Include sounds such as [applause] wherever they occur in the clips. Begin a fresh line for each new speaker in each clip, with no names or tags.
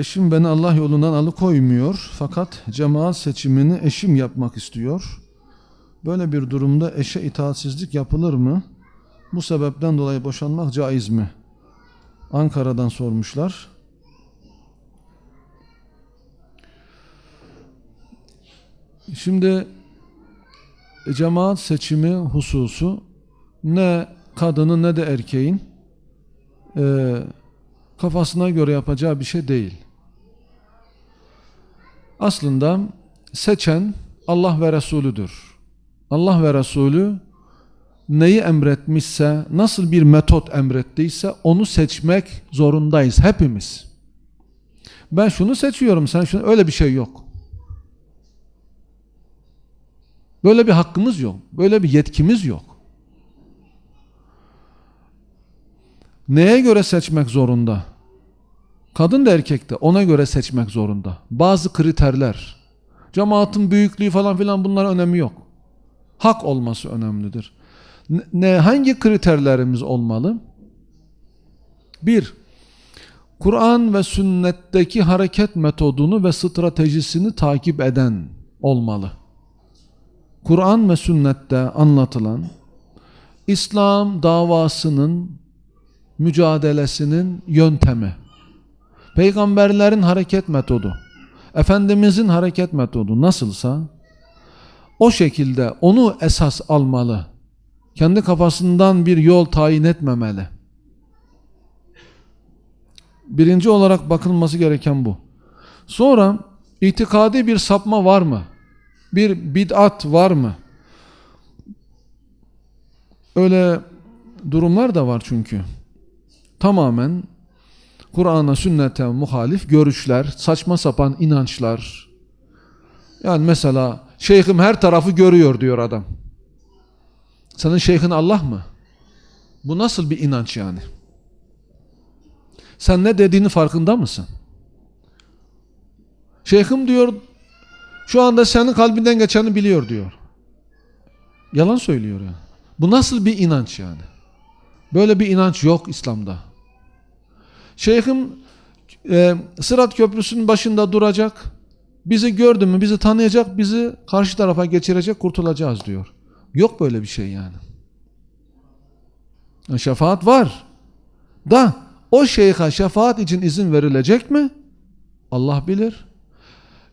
Eşim beni Allah yolundan alıkoymuyor fakat cemaat seçimini eşim yapmak istiyor. Böyle bir durumda eşe itaatsizlik yapılır mı? Bu sebepten dolayı boşanmak caiz mi? Ankara'dan sormuşlar. Şimdi e, cemaat seçimi hususu ne kadının ne de erkeğin e, kafasına göre yapacağı bir şey değil. Aslında seçen Allah ve Resulüdür. Allah ve Resulü neyi emretmişse, nasıl bir metot emrettiyse onu seçmek zorundayız hepimiz. Ben şunu seçiyorum, sen şunu öyle bir şey yok. Böyle bir hakkımız yok. Böyle bir yetkimiz yok. Neye göre seçmek zorunda? Kadın da erkek de ona göre seçmek zorunda. Bazı kriterler. Cemaatin büyüklüğü falan filan bunlara önemi yok. Hak olması önemlidir. Ne, hangi kriterlerimiz olmalı? Bir, Kur'an ve sünnetteki hareket metodunu ve stratejisini takip eden olmalı. Kur'an ve sünnette anlatılan İslam davasının mücadelesinin yöntemi, peygamberlerin hareket metodu, Efendimizin hareket metodu nasılsa o şekilde onu esas almalı. Kendi kafasından bir yol tayin etmemeli. Birinci olarak bakılması gereken bu. Sonra itikadi bir sapma var mı? Bir bid'at var mı? Öyle durumlar da var çünkü. Tamamen Kur'an'a, sünnete muhalif görüşler, saçma sapan inançlar. Yani mesela şeyhim her tarafı görüyor diyor adam. Senin şeyhin Allah mı? Bu nasıl bir inanç yani? Sen ne dediğini farkında mısın? Şeyhim diyor şu anda senin kalbinden geçeni biliyor diyor. Yalan söylüyor yani. Bu nasıl bir inanç yani? Böyle bir inanç yok İslam'da. Şeyhim e, Sırat Köprüsü'nün başında duracak. Bizi gördü mü bizi tanıyacak, bizi karşı tarafa geçirecek, kurtulacağız diyor. Yok böyle bir şey yani. Şefaat var. Da o şeyha şefaat için izin verilecek mi? Allah bilir.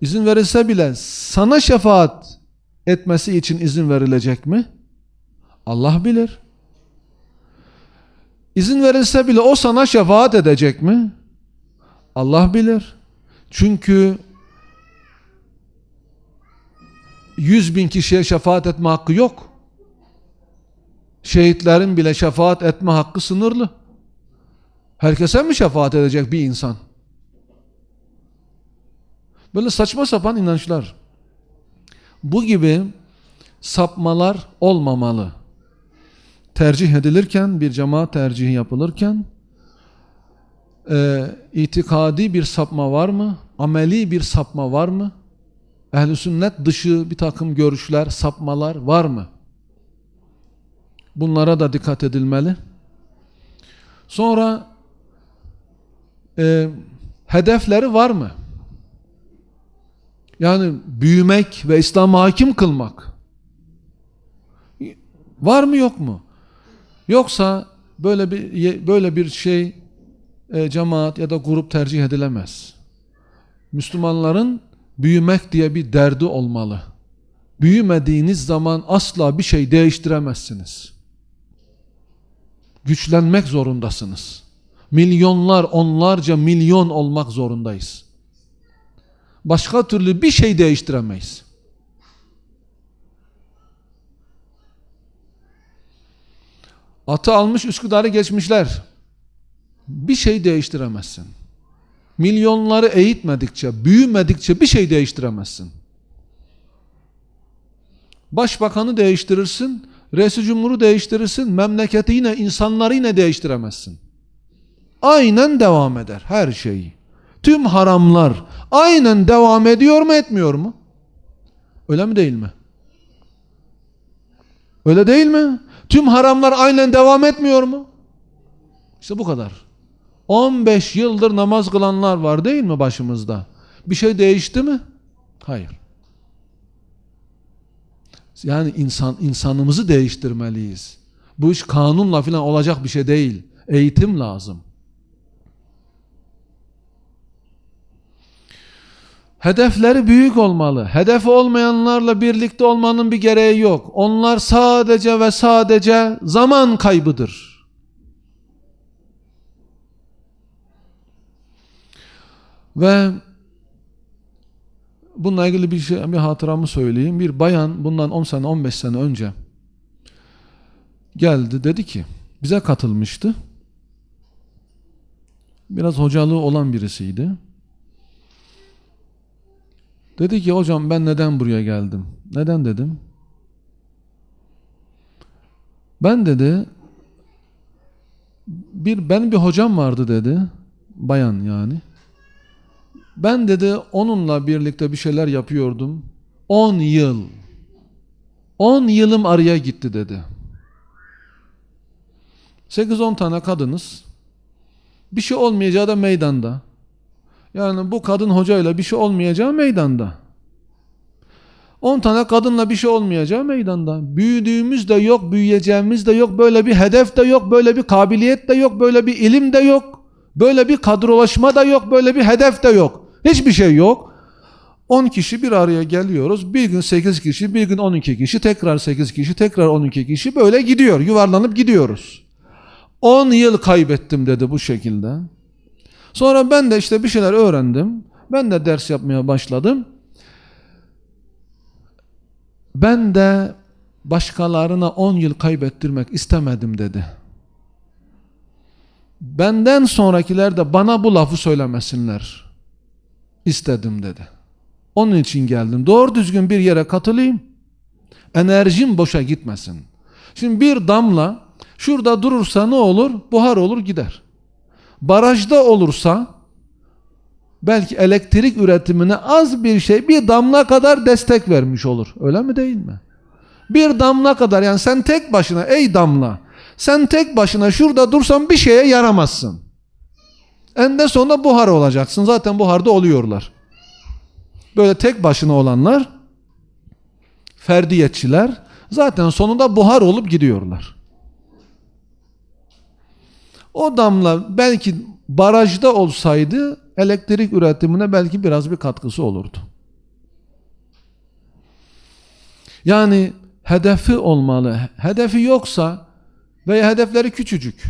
İzin verilse bile sana şefaat etmesi için izin verilecek mi? Allah bilir. İzin verilse bile o sana şefaat edecek mi? Allah bilir. Çünkü yüz bin kişiye şefaat etme hakkı yok. Şehitlerin bile şefaat etme hakkı sınırlı. Herkese mi şefaat edecek bir insan? Böyle saçma sapan inançlar. Bu gibi sapmalar olmamalı. Tercih edilirken, bir cemaat tercihi yapılırken e, itikadi bir sapma var mı? Ameli bir sapma var mı? Ehl-i sünnet dışı bir takım görüşler, sapmalar var mı? Bunlara da dikkat edilmeli. Sonra e, hedefleri var mı? Yani büyümek ve İslam'a hakim kılmak. Var mı yok mu? Yoksa böyle bir böyle bir şey e, cemaat ya da grup tercih edilemez. Müslümanların büyümek diye bir derdi olmalı. Büyümediğiniz zaman asla bir şey değiştiremezsiniz. Güçlenmek zorundasınız. Milyonlar, onlarca milyon olmak zorundayız. Başka türlü bir şey değiştiremeyiz. Atı almış Üsküdar'ı geçmişler. Bir şey değiştiremezsin. Milyonları eğitmedikçe, büyümedikçe bir şey değiştiremezsin. Başbakanı değiştirirsin, reisi cumhuru değiştirirsin, memleketi yine, insanları yine değiştiremezsin. Aynen devam eder her şeyi. Tüm haramlar aynen devam ediyor mu etmiyor mu? Öyle mi değil mi? Öyle değil mi? Tüm haramlar aynen devam etmiyor mu? İşte bu kadar. 15 yıldır namaz kılanlar var değil mi başımızda? Bir şey değişti mi? Hayır. Yani insan insanımızı değiştirmeliyiz. Bu iş kanunla falan olacak bir şey değil. Eğitim lazım. Hedefleri büyük olmalı. Hedefi olmayanlarla birlikte olmanın bir gereği yok. Onlar sadece ve sadece zaman kaybıdır. Ve bununla ilgili bir şey, bir hatıramı söyleyeyim. Bir bayan bundan 10 sene 15 sene önce geldi dedi ki bize katılmıştı. Biraz hocalığı olan birisiydi. Dedi ki hocam ben neden buraya geldim? Neden dedim? Ben dedi bir ben bir hocam vardı dedi. Bayan yani. Ben dedi onunla birlikte bir şeyler yapıyordum. 10 yıl. 10 yılım araya gitti dedi. 8-10 tane kadınız. Bir şey olmayacağı da meydanda. Yani bu kadın hocayla bir şey olmayacağı meydanda. 10 tane kadınla bir şey olmayacağı meydanda. Büyüdüğümüz de yok, büyüyeceğimiz de yok, böyle bir hedef de yok, böyle bir kabiliyet de yok, böyle bir ilim de yok. Böyle bir kadrolaşma da yok, böyle bir hedef de yok. Hiçbir şey yok. 10 kişi bir araya geliyoruz. Bir gün 8 kişi, bir gün 12 kişi, tekrar 8 kişi, tekrar 12 kişi böyle gidiyor. Yuvarlanıp gidiyoruz. 10 yıl kaybettim dedi bu şekilde. Sonra ben de işte bir şeyler öğrendim. Ben de ders yapmaya başladım. Ben de başkalarına 10 yıl kaybettirmek istemedim dedi. Benden sonrakiler de bana bu lafı söylemesinler istedim dedi. Onun için geldim. Doğru düzgün bir yere katılayım. Enerjim boşa gitmesin. Şimdi bir damla şurada durursa ne olur? Buhar olur gider. Barajda olursa belki elektrik üretimine az bir şey bir damla kadar destek vermiş olur. Öyle mi değil mi? Bir damla kadar yani sen tek başına ey damla sen tek başına şurada dursan bir şeye yaramazsın. Eninde sonunda buhar olacaksın. Zaten buharda oluyorlar. Böyle tek başına olanlar ferdiyetçiler zaten sonunda buhar olup gidiyorlar. O damla belki barajda olsaydı elektrik üretimine belki biraz bir katkısı olurdu. Yani hedefi olmalı. Hedefi yoksa veya hedefleri küçücük.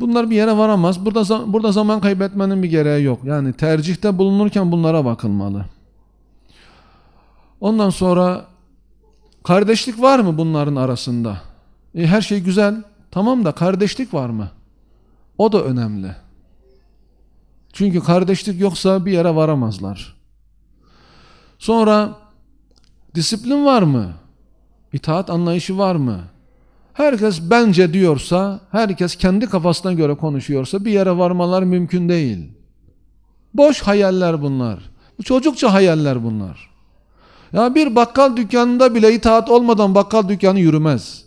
Bunlar bir yere varamaz. Burada burada zaman kaybetmenin bir gereği yok. Yani tercihte bulunurken bunlara bakılmalı. Ondan sonra kardeşlik var mı bunların arasında? E, her şey güzel. Tamam da kardeşlik var mı? O da önemli. Çünkü kardeşlik yoksa bir yere varamazlar. Sonra disiplin var mı? İtaat anlayışı var mı? Herkes bence diyorsa, herkes kendi kafasına göre konuşuyorsa bir yere varmalar mümkün değil. Boş hayaller bunlar. Bu çocukça hayaller bunlar. Ya bir bakkal dükkanında bile itaat olmadan bakkal dükkanı yürümez.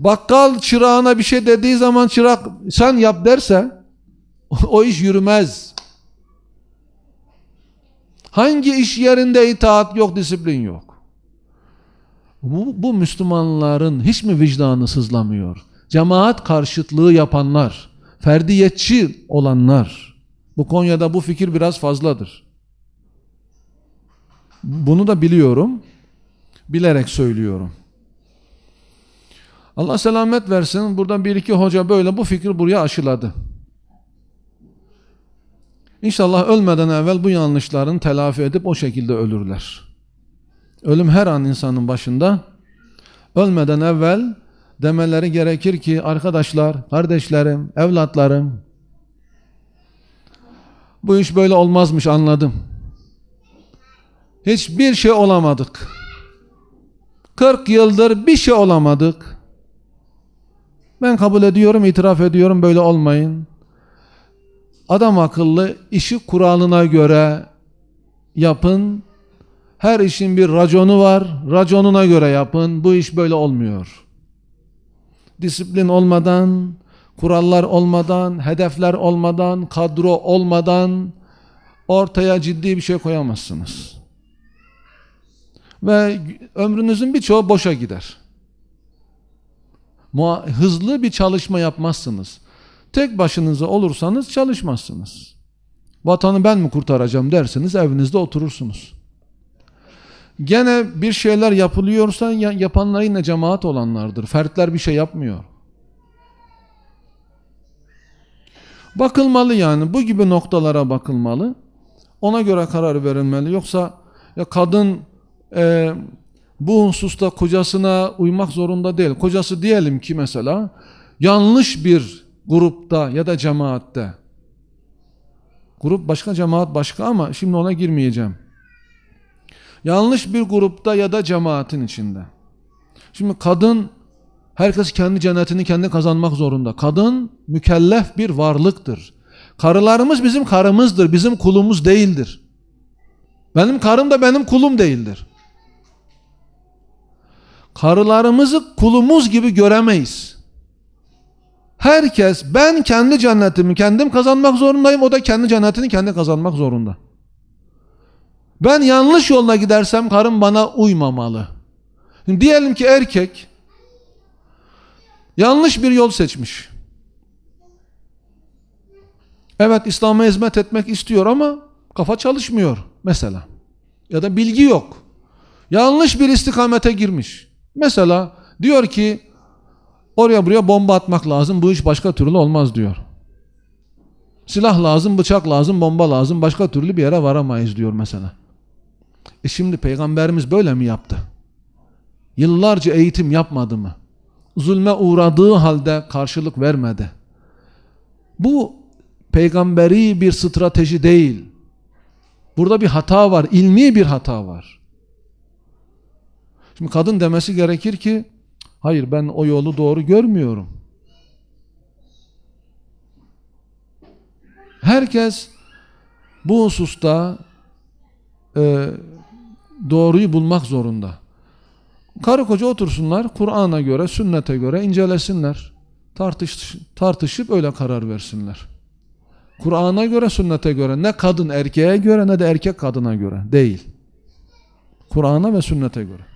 Bakkal çırağına bir şey dediği zaman çırak sen yap derse [laughs] o iş yürümez. Hangi iş yerinde itaat yok, disiplin yok? Bu, bu Müslümanların hiç mi vicdanı sızlamıyor? Cemaat karşıtlığı yapanlar, ferdiyetçi olanlar. Bu Konya'da bu fikir biraz fazladır. Bunu da biliyorum. Bilerek söylüyorum. Allah selamet versin. Buradan bir iki hoca böyle bu fikir buraya aşıladı. İnşallah ölmeden evvel bu yanlışların telafi edip o şekilde ölürler. Ölüm her an insanın başında. Ölmeden evvel demeleri gerekir ki arkadaşlar, kardeşlerim, evlatlarım bu iş böyle olmazmış anladım. Hiçbir şey olamadık. 40 yıldır bir şey olamadık. Ben kabul ediyorum, itiraf ediyorum böyle olmayın. Adam akıllı işi kuralına göre yapın. Her işin bir raconu var. Raconuna göre yapın. Bu iş böyle olmuyor. Disiplin olmadan, kurallar olmadan, hedefler olmadan, kadro olmadan ortaya ciddi bir şey koyamazsınız. Ve ömrünüzün birçoğu boşa gider. Hızlı bir çalışma yapmazsınız. Tek başınıza olursanız çalışmazsınız. Vatanı ben mi kurtaracağım derseniz evinizde oturursunuz. Gene bir şeyler yapılıyorsa ya- yapanlar yine cemaat olanlardır. Fertler bir şey yapmıyor. Bakılmalı yani bu gibi noktalara bakılmalı. Ona göre karar verilmeli. Yoksa ya kadın e, bu hususta kocasına uymak zorunda değil. Kocası diyelim ki mesela yanlış bir grupta ya da cemaatte. Grup başka, cemaat başka ama şimdi ona girmeyeceğim. Yanlış bir grupta ya da cemaatin içinde. Şimdi kadın herkes kendi cennetini kendi kazanmak zorunda. Kadın mükellef bir varlıktır. Karılarımız bizim karımızdır, bizim kulumuz değildir. Benim karım da benim kulum değildir. Karılarımızı kulumuz gibi göremeyiz. Herkes ben kendi cennetimi kendim kazanmak zorundayım, o da kendi cennetini kendi kazanmak zorunda. Ben yanlış yolda gidersem karım bana uymamalı. Şimdi diyelim ki erkek yanlış bir yol seçmiş. Evet İslam'a hizmet etmek istiyor ama kafa çalışmıyor mesela. Ya da bilgi yok. Yanlış bir istikamete girmiş. Mesela diyor ki oraya buraya bomba atmak lazım. Bu iş başka türlü olmaz diyor. Silah lazım, bıçak lazım, bomba lazım. Başka türlü bir yere varamayız diyor mesela. E şimdi peygamberimiz böyle mi yaptı? Yıllarca eğitim yapmadı mı? Zulme uğradığı halde karşılık vermedi. Bu peygamberi bir strateji değil. Burada bir hata var, ilmi bir hata var. Şimdi kadın demesi gerekir ki hayır ben o yolu doğru görmüyorum. Herkes bu hususta e, doğruyu bulmak zorunda. Karı koca otursunlar, Kur'an'a göre, sünnete göre incelesinler. Tartış, tartışıp öyle karar versinler. Kur'an'a göre, sünnete göre, ne kadın erkeğe göre ne de erkek kadına göre değil. Kur'an'a ve sünnete göre.